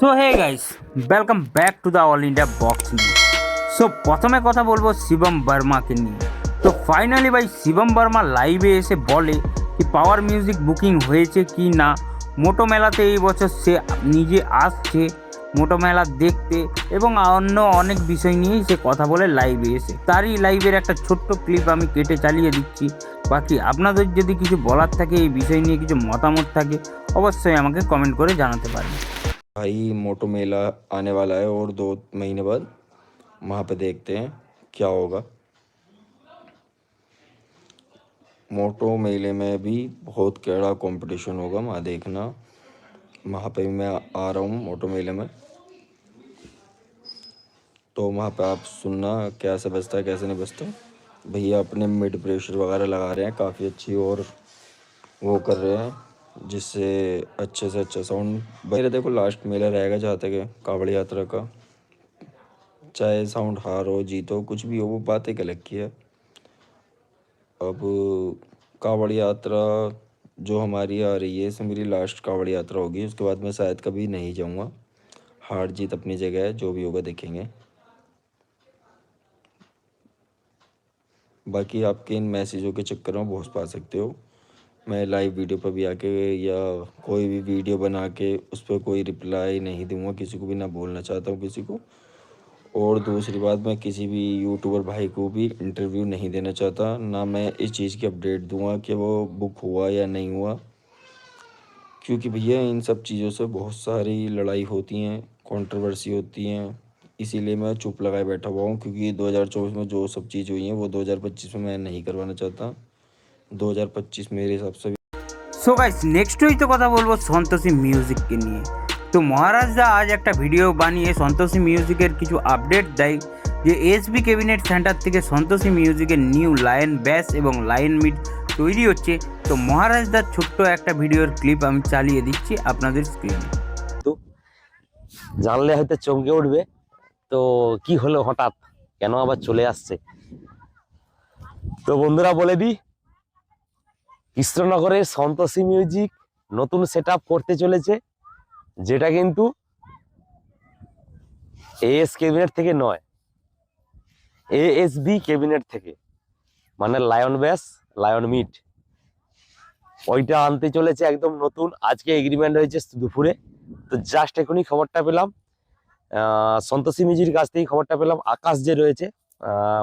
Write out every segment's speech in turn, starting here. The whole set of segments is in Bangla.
So hey guys welcome back to the all India box so প্রথমে কথা বলব শিবম বর্মাকে নিয়ে। তো ফাইনালি ভাই, শিবম বর্মা লাইভে এসে বলে কি পাওয়ার মিউজিক বুকিং হয়েছে কি না। মোটো মেলাতে এই বছর সে নিজে আসছে মোটো মেলা দেখতে এবং অন্য অনেক বিষয় নিয়েই সে কথা বলে লাইভে এসে। তারই লাইভের একটা ছোট্ট ক্লিপ আমি কেটে চালিয়ে দিচ্ছি। বাকি আপনাদের যদি কিছু বলার থাকে, এই বিষয় নিয়ে কিছু মতামত থাকে, অবশ্যই আমাকে কমেন্ট করে জানাতে পারেন। भाई मोटो मेला आने वाला है और दो महीने बाद वहाँ पे देखते हैं क्या होगा। मोटो मेले में भी बहुत कड़ा कंपटीशन होगा, वहाँ देखना। वहाँ पे भी मैं आ रहा हूँ मोटो मेले में। तो वहाँ पे आप सुनना कैसे बजता है कैसे नहीं बजता भैया अपने मिड प्रेशर वगैरह लगा रहे हैं, काफ़ी अच्छी और वो कर रहे हैं। जिससे अच्छे से अच्छा साउंड मेरे देखो लास्ट मेला रहेगा जहाँ तक कावड़ यात्रा का। चाहे साउंड हार हो, जीत हो, कुछ भी हो, वो बात एक अलग की है। अब कावड़ यात्रा जो हमारी आ रही है, इसमें मेरी लास्ट कावड़ यात्रा होगी। उसके बाद मैं शायद कभी नहीं जाऊँगा। हार जीत अपनी जगह है, जो भी होगा देखेंगे। बाकी आपके इन मैसेजों के चक्कर में पहुँच पा सकते हो। मैं लाइव वीडियो पर भी आके या कोई भी वीडियो बना के उस पर कोई रिप्लाई नहीं दूँगा, किसी को भी ना बोलना चाहता हूँ किसी को। और दूसरी बात, मैं किसी भी यूट्यूबर भाई को भी इंटरव्यू नहीं देना चाहता, ना मैं इस चीज़ की अपडेट दूँगा कि वो बुक हुआ या नहीं हुआ। क्योंकि भैया, इन सब चीज़ों से बहुत सारी लड़ाई होती हैं कंट्रोवर्सी होती हैं, इसीलिए मैं चुप लगाए बैठा हुआ हूँ, क्योंकि 2024 में जो सब चीज़ हुई हैं, वो 2025 में मैं नहीं करवाना चाहता। 2025 मेरे हिसाब से সো গাইস নেক্সট ওই তো কথা বলবো সন্তোষী মিউজিককে নিয়ে তো মহারাজদা আজ একটা ভিডিও বানিয়ে সন্তোষী মিউজিকের কিছু আপডেট দেয় যে এসবি ক্যাবিনেট সেন্টার থেকে সন্তোষী মিউজিকের নিউ লায়ন ব্যাস এবং লায়ন মিড তৈরি হচ্ছে তো মহারাজদার ছোট্ট একটা ভিডিওর ক্লিপ আমি চালিয়ে দিচ্ছি আপনাদের স্ক্রিনে জানলে হয়তো চমকে উঠবে তো কি হলো হঠাৎ কেন আবার চলে আসছে তো বন্ধুরা বলে দিই কৃষ্ণনগরের সন্তোষী মিউজিক নতুন সেট করতে চলেছে, যেটা কিন্তু এএস ক্যাবিনেট থেকে নয় এএসবি ক্যাবিনেট থেকে মানে লায়ন ব্যাস লায়ন মিট ওইটা আনতে চলেছে একদম নতুন, আজকে এগ্রিমেন্ট হয়েছে দুপুরে। তো জাস্ট এখনই খবরটা পেলাম সন্তোষী মিজির কাছ থেকেই খবরটা পেলাম, আকাশ যে রয়েছে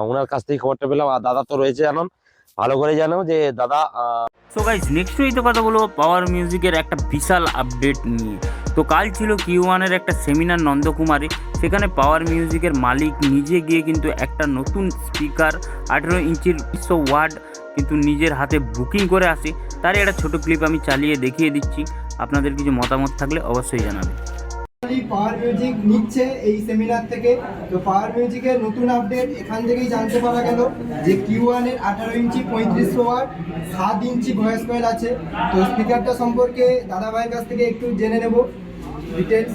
ওনার কাছ থেকেই খবরটা পেলাম, আর দাদা তো রয়েছে জানান ভালো করে জানো যে দাদা সো গাইজ নেক্সট তো কথা বলব পাওয়ার মিউজিকের একটা বিশাল আপডেট নিয়ে। তো কাল ছিল কিউ ওয়ানের একটা সেমিনার নন্দকুমারে। সেখানে পাওয়ার মিউজিকের মালিক নিজে গিয়ে কিন্তু একটা নতুন স্পিকার আঠেরো ইঞ্চির বিশ্ব ওয়ার্ড কিন্তু নিজের হাতে বুকিং করে আসে। তারই একটা ছোট ক্লিপ আমি চালিয়ে দেখিয়ে দিচ্ছি। আপনাদের কিছু মতামত থাকলে অবশ্যই জানাবেন। পাওয়ার মিউজিক নিচ্ছে এই সেমিনার থেকে। তো পাওয়ার মিউজিকের নতুন আপডেট এখান থেকেই জানতে পারা গেল যে কিউ ওয়ানের আঠারো ইঞ্চি পঁয়ত্রিশ ওয়াট সাত ইঞ্চি ভয়েস কয়েল আছে। তো স্পিকারটা সম্পর্কে দাদা ভাইয়ের কাছ থেকে একটু জেনে নেব। ডিটেলস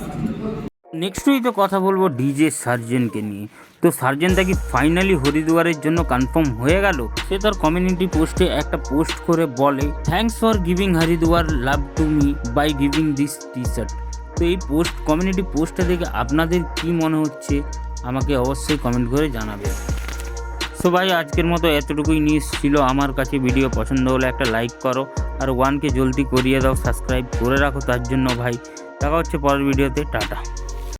নেক্সট উই তো কথা বলব ডিজে সার্জেনকে নিয়ে। তো সার্জেনটা কি ফাইনালি হরিদ্বারের জন্য কনফার্ম হয়ে গেল? সে তার কমিউনিটি পোস্টে একটা পোস্ট করে বলে thanks for giving Haridwar love to me by giving this T shirt তো এই পোস্ট কমিউনিটি পোস্টটা দেখে আপনাদের কি মনে হচ্ছে? আমাকে অবশ্যই কমেন্ট করে জানাবেন। সো ভাই, আজকের মতো এতটুকুই নিউজ ছিল। আমার কাছে ভিডিও পছন্দ হলে একটা লাইক করো। আর ওয়ানকে জলদি করিয়ে দাও সাবস্ক্রাইব করে রাখো তার জন্য ভাই। দেখা হচ্ছে পরের ভিডিওতে টাটা।